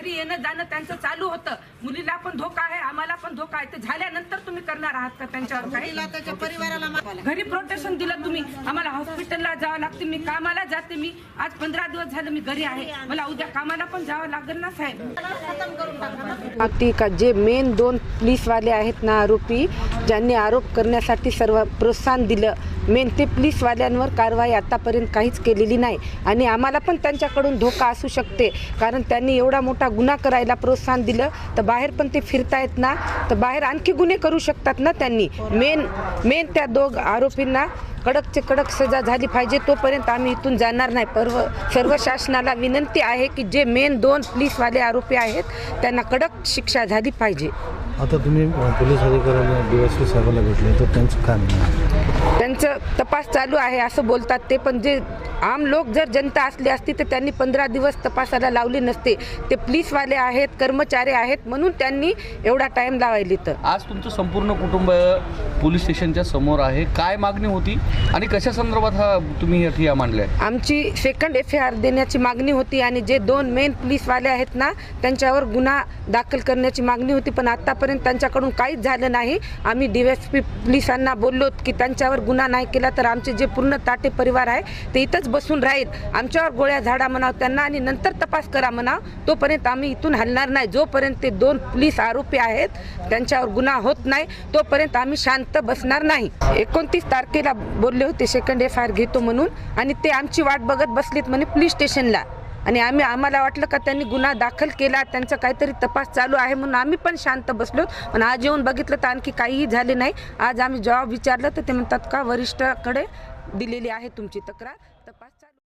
घरी येणं जाणं त्यांचं चालू होतं. मुलीला पण धोका आहे आम्हाला पण धोका आहे. ते झाल्यानंतर तुम्ही करणार आहात का त्यांच्यावर काही? मुलीला त्याच्या परिवाराला. घरी प्रोटेक्शन दिलं तुम्ही. आम्हाला हॉस्पिटलला जावं लागते. मी कामाला जाते मी. आज पंधरा दिवस झालं मी घरी आहे. मला उद्या कामाला पण जावं लागेल ना साहेब. का जे मेन दोन पोलीसवाले आहेत ना आरोपी ज्यांनी आरोप करण्यासाठी सर्व प्रोत्साहन दिलं. मेन ते पोलीसवाल्यांवर कारवाई आतापर्यंत काहीच केलेली नाही. आणि आम्हाला पण त्यांच्याकडून धोका असू शकते. कारण त्यांनी एवढा मोठा गुन्हा करायला प्रोत्साहन दिलं तर बाहेर पण ते फिरतायत ना तर बाहेर आणखी गुन्हे करू शकतात ना त्यांनी. मेन मेन त्या दोघ आरोपींना कडकचे कडक सजा झाली पाहिजे तोपर्यंत आम्ही इथून जाणार नाही. पर्व सर्व शासनाला विनंती आहे की जे मेन दोन पोलीसवाले आरोपी आहेत त्यांना कडक शिक्षा झाली पाहिजे. आता तुम्ही पोलीस अधिकाऱ्यांना डीवायसी साहेबांना भेटले तर त्यांचं काय त्यांचं तपास चालू आहे असं बोलतात ते पण जे आम लोक जर जनता असली असती तर त्यांनी पंधरा दिवस तपासाला लावले नसते. ते पोलीसवाले आहेत कर्मचारी आहेत म्हणून त्यांनी एवढा टाइम लावायली तर आज तुमचं संपूर्ण कुटुंब पोलीस स्टेशनच्या समोर आहे. काय मागणी होती आणि कशा संदर्भात हा तुम्ही या ठिया मांडल्या? आमची सेकंड एफ आय आर देण्याची मागणी होती आणि जे दोन मेन पोलीसवाले आहेत ना त्यांच्यावर गुन्हा दाखल करण्याची मागणी होती पण आतापर्यंत त्यांच्याकडून काहीच झालं नाही. आम्ही डी एस पी पोलिसांना बोललो की त्यांच्यावर गुन्हा नाही केला तर आमचे जे पूर्ण ताटे परिवार आहे ते इथंच बसून राहील. आमच्यावर गोळ्या झाडा म्हणाव त्यांना आणि नंतर तपास करा म्हणाव तोपर्यंत आम्ही इथून हलणार नाही. जोपर्यंत ते दोन पोलीस आरोपी आहेत त्यांच्यावर गुन्हा होत नाही तोपर्यंत आम्ही शांत बसणार नाही. एकोणतीस तारखेला बोलले होते सेकंड एफ आय आर घेतो म्हणून आणि ते आमची वाट बघत बसलीत म्हणे पोलीस स्टेशनला. आणि आम्ही आम्हाला वाटलं का त्यांनी गुन्हा दाखल केला त्यांचा काहीतरी तपास चालू आहे म्हणून आम्ही पण शांत बसलो. पण आज येऊन बघितलं तर आणखी काहीही झाले नाही. आज आम्ही जॉब विचारलं तर ते म्हणतात का वरिष्ठाकडे दिलेली आहे तुमची तक्रार. तपास चालू